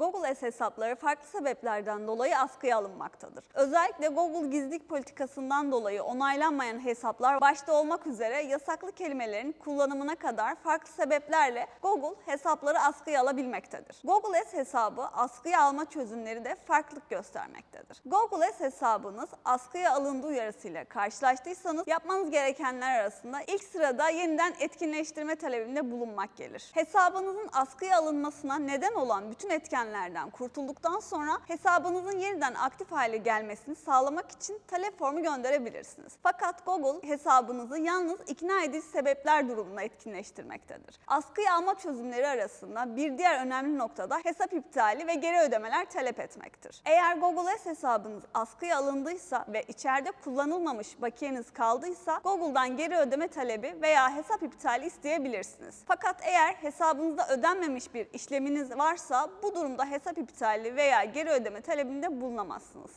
Google S hesapları farklı sebeplerden dolayı askıya alınmaktadır. Özellikle Google gizlilik politikasından dolayı onaylanmayan hesaplar başta olmak üzere yasaklı kelimelerin kullanımına kadar farklı sebeplerle Google hesapları askıya alabilmektedir. Google S hesabı askıya alma çözümleri de farklılık göstermektedir. Google S hesabınız askıya alındığı uyarısıyla karşılaştıysanız yapmanız gerekenler arasında ilk sırada yeniden etkinleştirme talebinde bulunmak gelir. Hesabınızın askıya alınmasına neden olan bütün etkenlerden kurtulduktan sonra hesabınızın yeniden aktif hale gelmesini sağlamak için talep formu gönderebilirsiniz. Fakat Google hesabınızı yalnız ikna edici sebepler durumunda etkinleştirmektedir. Askıya alma çözümleri arasında bir diğer önemli noktada hesap iptali ve geri ödemeler talep etmektir. Eğer Google S hesabınız askıya alındıysa ve içeride kullanılmamış bakiyeniz kaldıysa Google'dan geri ödeme talebi veya hesap iptali isteyebilirsiniz. Fakat eğer hesabınızda ödenmemiş bir işleminiz varsa bu hesap iptali veya geri ödeme talebinde bulunamazsınız.